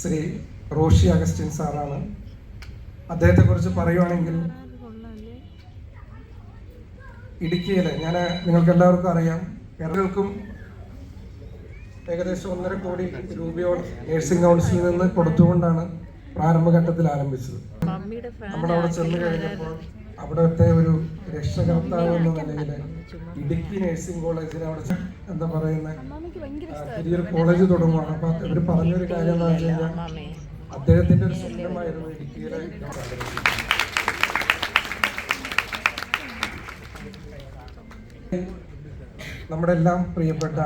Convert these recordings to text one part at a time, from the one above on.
Shri Roshy Augustine സാറാണ്. അദ്ദേഹത്തെക്കുറിച്ച് പറയുവാണെങ്കിൽ ഇടുക്കിയിലെ ഞാൻ നിങ്ങൾക്ക് എല്ലാവർക്കും അറിയാം കേരളക്കും ഏകദേശം ഒന്നര കോടി രൂപയോളം നേഴ്സിംഗ് കൗൺസിലിൽ നിന്ന് കൊടുത്തുകൊണ്ടാണ് പ്രാരംഭഘട്ടത്തിൽ ആരംഭിച്ചത്. നമ്മുടെ അവിടെ ചെന്ന് കഴിഞ്ഞപ്പോൾ അവിടുത്തെ ഒരു രക്ഷകർത്താവ് എന്ന നിലയിൽ ഇടുക്കി നഴ്സിംഗ് കോളേജിൽ അവിടെ എന്താ പറയുന്ന? പുതിയൊരു കോളേജ് തുടങ്ങുവാണ്. അപ്പൊ ഇവർ പറഞ്ഞൊരു കാര്യം എന്ന് വെച്ച് കഴിഞ്ഞാൽ അദ്ദേഹത്തിന്റെ ഒരു സ്വപ്നമായിരുന്നു ഇടുക്കിയിലെ നമ്മുടെ എല്ലാം പ്രിയപ്പെട്ട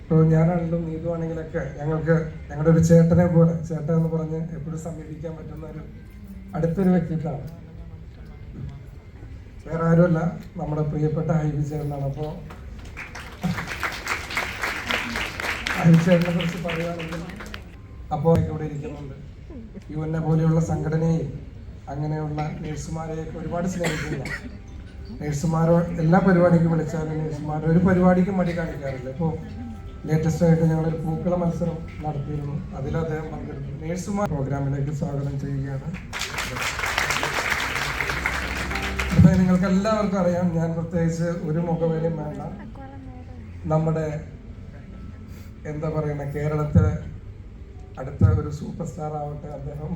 ഇപ്പോൾ ഞാനാണെങ്കിലും നീതു ആണെങ്കിലൊക്കെ ഞങ്ങൾക്ക് ഞങ്ങളുടെ ഒരു ചേട്ടനെ പോലെ ചേട്ടൻ എന്ന് പറഞ്ഞ് എപ്പോഴും സമീപിക്കാൻ പറ്റുന്ന ഒരു അടുത്തൊരു വ്യക്തിത്വമാണ്. വേറെ ആരുമല്ല നമ്മുടെ പ്രിയപ്പെട്ട ഹൈബി ചേട്ടനാണ് അപ്പോൾ ഹൈബി ചേട്ടനെ കുറിച്ച് പറയുകയാണെങ്കിൽ അപ്പോൾ ഇവിടെ ഇരിക്കുന്നുണ്ട്. യു എന്നെ പോലെയുള്ള സംഘടനയെയും അങ്ങനെയുള്ള നേഴ്സുമാരെയൊക്കെ ഒരുപാട് സ്നേഹിക്കുന്ന നേഴ്സുമാരോ എല്ലാ പരിപാടിക്കും വിളിച്ചാലും നേഴ്സുമാരോ ഒരു പരിപാടിക്കും മടി കാണിക്കാറില്ല. ഇപ്പോൾ ലേറ്റസ്റ്റ് ആയിട്ട് ഞങ്ങളൊരു പൂക്കള മത്സരം നടത്തിയിരുന്നു. അതിൽ അദ്ദേഹം പങ്കെടുത്തു. നേഴ്സുമാർ പ്രോഗ്രാമിലേക്ക് സ്വാഗതം ചെയ്യുകയാണ്. അപ്പൊ നിങ്ങൾക്ക് എല്ലാവർക്കും അറിയാം. ഞാൻ പ്രത്യേകിച്ച് ഒരു മുഖവേലയും വേണ്ട. നമ്മുടെ എന്താ പറയുന്ന കേരളത്തിലെ അടുത്ത ഒരു സൂപ്പർ സ്റ്റാർ ആവട്ടെ അദ്ദേഹം.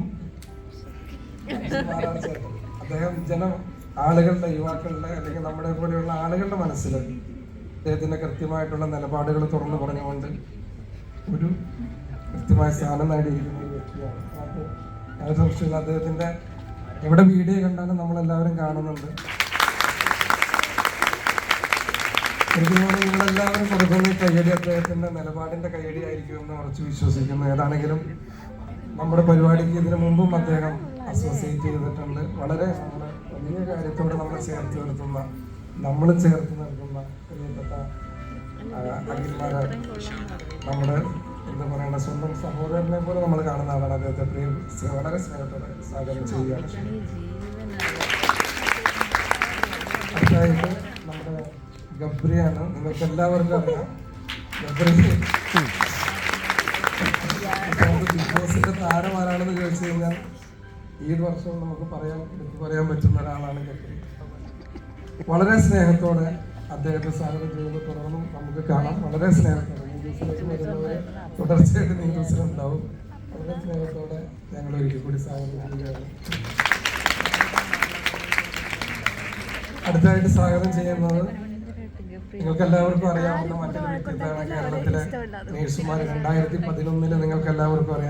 അദ്ദേഹം ജനം ആളുകളുടെ യുവാക്കളുടെ അല്ലെങ്കിൽ നമ്മളെ പോലെയുള്ള ആളുകളുടെ മനസ്സിൽ അദ്ദേഹത്തിന്റെ കൃത്യമായിട്ടുള്ള നിലപാടുകൾ തുറന്നു പറഞ്ഞുകൊണ്ട് ഒരു കൃത്യമായ സ്ഥാനം നേടിയിരിക്കുന്ന ഒരു വ്യക്തിയാണ്. അത് സംശയമില്ല എവിടെ വീഡിയോ കണ്ടാലും നമ്മളെല്ലാവരും കാണുന്നുണ്ട്. എനിക്ക് തോന്നുന്നു നിങ്ങളെല്ലാവരും കൊടുക്കുന്ന കയ്യടി അദ്ദേഹത്തിന്റെ നിലപാടിന്റെ കയ്യടി ആയിരിക്കുമെന്ന് ഉറച്ചു വിശ്വസിക്കുന്നു. ഏതാണെങ്കിലും നമ്മുടെ പരിപാടിക്ക് ഇതിനു മുമ്പും അദ്ദേഹം അസോസിയേറ്റ് ചെയ്തിട്ടുണ്ട്. വളരെ വലിയ കാര്യത്തോട് നമ്മൾ ചേർത്ത് നിർത്തുന്ന നമ്മൾ ചേർത്ത് നിർത്തുന്ന പ്രിയപ്പെട്ട അഖിൽമാരെ നമ്മുടെ എന്താ പറയണ്ട സ്വന്തം സഹോദരനെ പോലെ നമ്മൾ കാണുന്ന ആളാണ് അദ്ദേഹത്തെ. പ്രിയ വളരെ സ്നേഹത്തോടെ സ്വാഗതം ചെയ്യുകയാണ്. അടുത്തായിട്ട് നമ്മുടെ ഗബ്രിയാണ്. നിങ്ങൾക്ക് എല്ലാവർക്കും അറിയാം. ഗബ്രി ബിഗ് ബോസിന്റെ താരം ആരാണെന്ന് ചോദിച്ചു കഴിഞ്ഞാൽ ഈ വർഷം നമുക്ക് പറയാൻ എടുത്തു പറയാൻ പറ്റുന്ന ഒരാളാണ് ഗബ്രി. വളരെ സ്നേഹത്തോടെ അദ്ദേഹത്തെ സ്വാഗതം ചെയ്യുന്നത് തുടർന്നും നമുക്ക് കാണാം. വളരെ സ്നേഹത്തോടെ ന്യൂസിലുണ്ടാവും വളരെ സ്നേഹത്തോടെ ഞങ്ങൾ ഒരിക്കൽ കൂടി സ്വാഗതം അടുത്തായിട്ട് സ്വാഗതം ചെയ്യുന്നത് നിങ്ങൾക്ക് എല്ലാവർക്കും അറിയാവുന്ന മറ്റൊരു വ്യക്തിത്വമാണ് കേരളത്തിലെ നേഴ്സുമാർ രണ്ടായിരത്തി പതിനൊന്നിൽ നിങ്ങൾക്ക് എല്ലാവർക്കും അറിയാം.